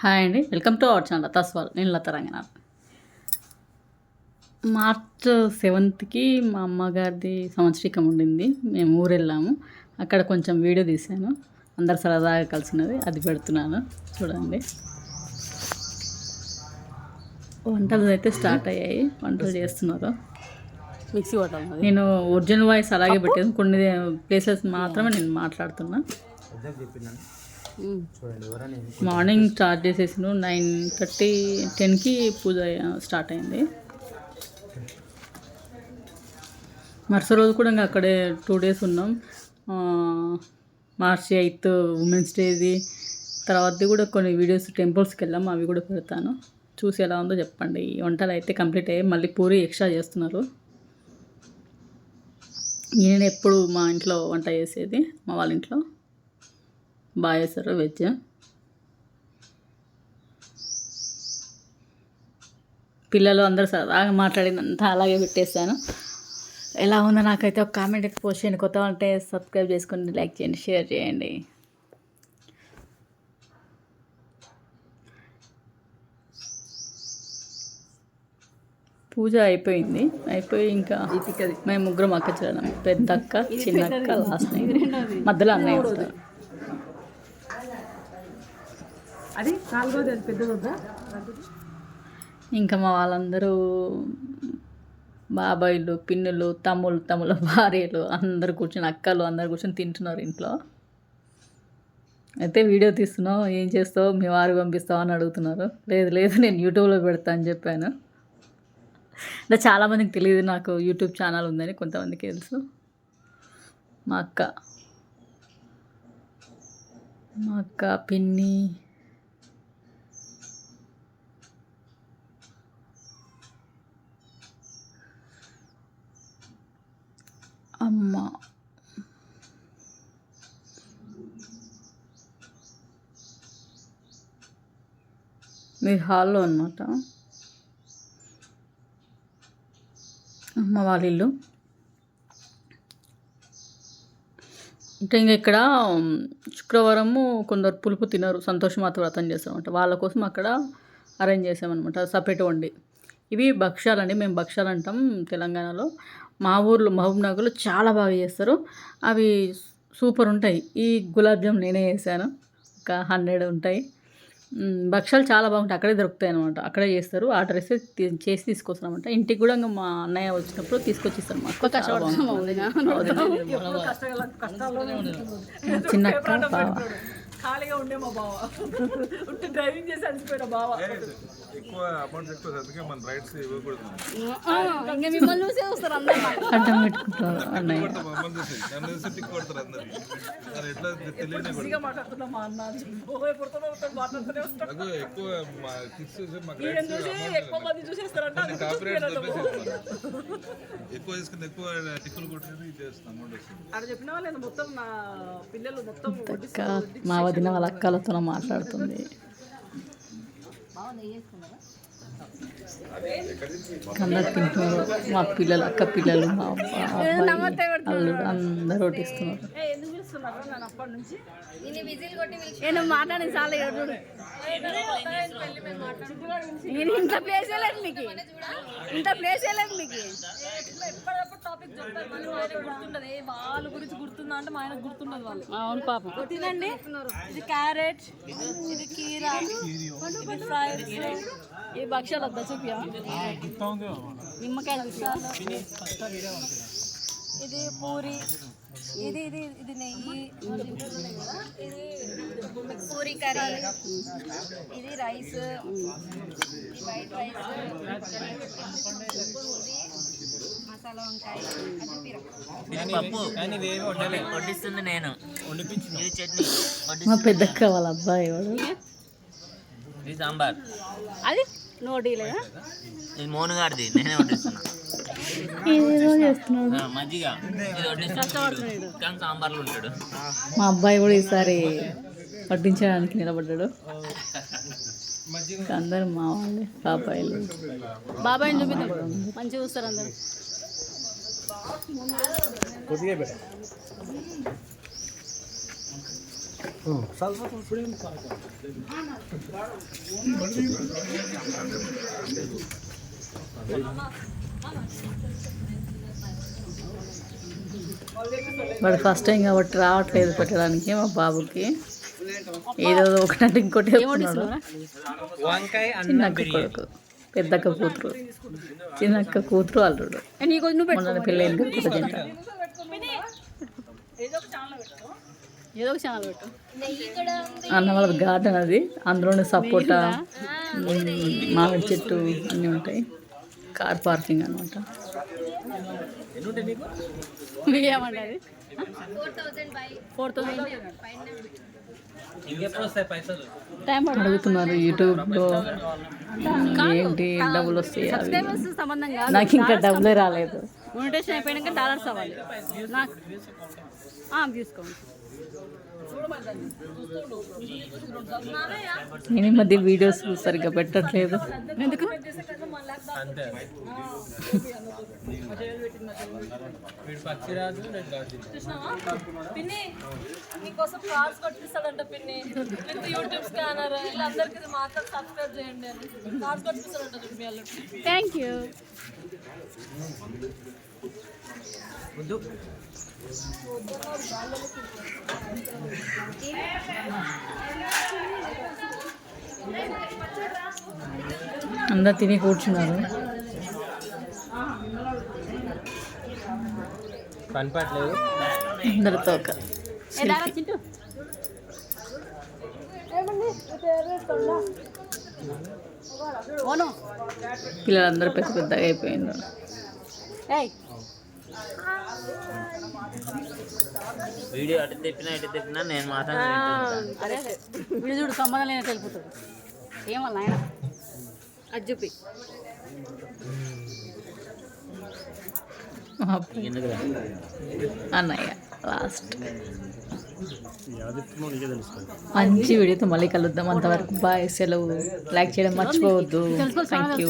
Hi అండి. Welcome to our channel తస్వాల్ నేను లత రంగనాథ్. మార్చ్ సెవెంత్కి మా అమ్మగారిది సంవత్సరికం ఉండింది. మేము ఊరు వెళ్ళాము అక్కడ కొంచెం వీడియో తీశాను. అందరు సరదాగా కలిసినది. అది పెడుతున్నాను. చూడండి. వంటలు అయితే స్టార్ట్ అయ్యాయి. వంటలు చేస్తున్నారు. మిక్సీ మరి నేను ఒరిజినల్ వాయిస్ అలాగే పెట్టాను. కొన్ని ప్లేసెస్ మాత్రమే నేను మాట్లాడుతున్నా. ఉమ్. మార్నింగ్ స్టార్ట్ చేసేసిన నైన్ థర్టీ టెన్కి పూజ స్టార్ట్ అయింది. మరుస రోజు కూడా ఇంకా అక్కడే టూ డేస్ ఉన్నాం. మార్చి ఎయిత్ ఉమెన్స్ డేది. తర్వాతది కూడా కొన్ని వీడియోస్ టెంపుల్స్కి వెళ్ళాం అవి కూడా పెడతాను. చూసి ఎలా ఉందో చెప్పండి. ఈ వంటలు అయితే కంప్లీట్ అయ్యాయి. మళ్ళీ పూరి ఎక్స్ట్రా చేస్తున్నారు. నేను ఎప్పుడు మా ఇంట్లో వంట చేసేది మా వాళ్ళ ఇంట్లో. చేస్తారు వెజ్ పిల్లలు అందరూ సరదాగా మాట్లాడినంత అలాగే పెట్టేశాను. ఎలా ఉందో నాకైతే ఒక కామెంట్ అయితే పోస్ట్ చేయండి. కొత్త ఉంటే సబ్స్క్రైబ్ చేసుకోండి లైక్ చేయండి షేర్ చేయండి. పూజ అయిపోయింది. అయిపోయి ఇంకా మేము ముగ్గురం అక్క చెల్లెలం. పెద్ద అక్క చిన్న అక్క లాస్ట్ మధ్యలో అన్నయ్య అది నాలుగోది అది పెద్దది వద్దా ఇంకా మా వాళ్ళందరూ బాబాయిలు పిన్నులు తమ్ముళ్ళు తమ్ముళ్ళ భార్యలు అందరు కూర్చొని అక్కలు అందరు కూర్చొని తింటున్నారు ఇంట్లో. అయితే వీడియో తీస్తున్నావు ఏం చేస్తావు మీ వారికి పంపిస్తావు అని అడుగుతున్నారు. లేదు లేదు నేను యూట్యూబ్లో పెడతా అని చెప్పాను. అంటే చాలామందికి తెలియదు నాకు యూట్యూబ్ ఛానల్ ఉందని కొంతమందికి తెలుసు. మా అక్క. మా అక్క పిన్ని అమ్మ. మీ హాల్లో అనమాట అమ్మ వాళ్ళ ఇల్లు. అంటే ఇంకా ఇక్కడ శుక్రవారము కొందరు పులుపు తినరు సంతోషమాత వ్రతం చేస్తామంట వాళ్ళ కోసం అక్కడ అరేంజ్ చేసామన్నమాట సపరేట్ వండి. ఇవి భక్ష్యాలండి మేము భక్ష్యాలు అంటాం తెలంగాణలో. మా ఊర్లో మహబూబ్ నగర్లో చాలా బాగా చేస్తారు. అవి సూపర్ ఉంటాయి. ఈ గులాబ్ జామ్ నేనే చేశాను. ఒక హండ్రెడ్ ఉంటాయి. మ్, భక్ష్యాలు చాలా బాగుంటాయి. అక్కడే దొరుకుతాయి అనమాట అక్కడే చేస్తారు. ఆర్డర్ ఇస్తే తీ- చేసి తీసుకొస్తారనమాట ఇంటికి కూడా ఇంకా మా అన్నయ్య వచ్చినప్పుడు తీసుకొచ్చి ఇస్తారు మాకు చాలా ఖాళీగా ఉండే మా బావ. ఉంటే డ్రైవింగ్ చేసి అలసిపోయిన బావ. ఎక్కువ అమౌంట్ ఎక్కువ అందుకే మన రైట్స్ ఇవ్వకూడదు. ఇంకా మిమ్మల్ని చూసే వస్తారు అందరూ. అడ్డం పెట్టుకుంటారు అన్నయ్య. మమ్మల్ని చూసి. నన్ను చూసి టిక్ కొడతారు అందరు అది ఎట్లా తెలియని కూడా మాట్లాడుతున్నా మా అన్న మాట్లాడుతూనే ఎక్కువ మా చూసి చూసి ఎక్కువ మంది చూసేస్తారంట అది కాపీరైట్ ఎక్కువ తీసుకుని ఎక్కువ టిక్కులు కొట్టేది ఇది చేస్తాం అమౌంట్ వస్తుంది. అక్కడ చెప్పినా మొత్తం నా పిల్లలు మొత్తం మా వదిన వాళ్ళ అక్కలతో మాట్లాడుతుంది. అందరు తింటున్నారు. మా పిల్లలు అక్క పిల్లలు మా అబ్బాయి అల్లుడు అందరూ వడ్డిస్తున్నారు ఏ, ఎందుకు పిలుస్తున్నారు? నేను చాలా నేను ఇంత ప్లేస్ లేదు మీకు. ఇంత ప్లేస్ లేదు మీకు. ఎప్పటికప్పుడు టాపిక్ చెప్తారు మళ్ళీ ఆయన గుర్తుండదు ఏ వాళ్ళ గురించి గుర్తుందా అంటే మా ఆయన గుర్తుండదు వాళ్ళు అవును పాపం. తినండి. ఇది క్యారెట్ ఇది కీరా ఇది ఫ్రైడ్ ఈ భక్ష్యాలు వద్దా చూపియా? నిమ్మకాయలు ఇది పూరి. ఇది ఇది ఇది నెయ్యి. ఇది పూరి కర్రీ. ఇది రైస్. ఇది వైట్ రైస్. ఇది మసాలా వంకాయ వడ్డిస్తుంది నేను. చట్నీ. మా పెద్దక్క వాళ్ళ అబ్బాయి వాడు ఇది సాంబార్. అది నోటీలేదా ఇది మోనుగాడిది నేనే వడ్డిస్తున్నా. మజ్జిగ. ఇది వడ్డిస్తున్నాడు కానీ సాంబార్లో ఉంటాడు. మా అబ్బాయి కూడా ఈసారి పట్టించడానికి నిలబడ్డాడు. అందరు మా వాళ్ళే పాపాయిలు. బాబాయ్ చూపిద్దాం. మంచిగా చూస్తారు అందరు. వాడు ఫస్ట్ టైం కాబట్టి రావట్లేదు పెట్టడానికి మా బాబుకి. ఏదో ఒకటంటే ఇంకోటి చిన్నక్క కొడుకు పెద్దక్క కూతురు. చిన్నక్క కూతురు అల్లుడు. మొన్న పెళ్ళైంది జంట పెట్టు. అన్న వాళ్ళది గార్డెన్ అది. అందులోనే సపోటా మామిడి చెట్టు అన్నీ ఉంటాయి. కార్ పార్కింగ్ అనమాట ఏమంటది ఫోర్ థౌసండ్ ఇంకెప్పుడు వస్తాయి పైసలు? టైం అడుగుతున్నారు యూట్యూబ్లో. ఏంటి డబ్బులు వస్తాయి? నాకు ఇంకా డబ్బులే రాలేదు. మోనిటేషన్ అయిపోయాక డాలర్స్ అవ్వాలి. నాకు తీసుకోండి నేను ఈ మధ్య వీడియోస్ సరిగ్గా పెట్టట్లేదు. ఎందుకు? పిన్ని కొట్టిస్తాడంట విత్ యూట్యూబ్ స్కానర్ ఇలా అందరికి మాత్రం సబ్స్క్రైబ్ చేయండి అని. కార్డ్స్ కొట్టిస్తాడంట చూడు మీ అల్లుడు. థ్యాంక్ యూ వద్దు. అందరు తిని కూర్చున్నారు. పని పట్టలేదు అందరితో ఒక పిల్లలందరూ పెద్ద పెద్దగా అయిపోయిండ్రు ఏయ్. వీడియో అటు తెప్పినా ఇటు తెప్పినా నేను మాత్రం వీడు చూడు సంబంధం లేని వెళ్ళిపోతాడు. ఏమన్నా ఆయన అది చూపి. అన్నయ్య లాస్ట్ మంచి వీడియోతో మళ్ళీ కలుద్దాం అంతవరకు. బాయ్ సెలవు. లైక్ చేయడం మర్చిపోవద్దు. Thank you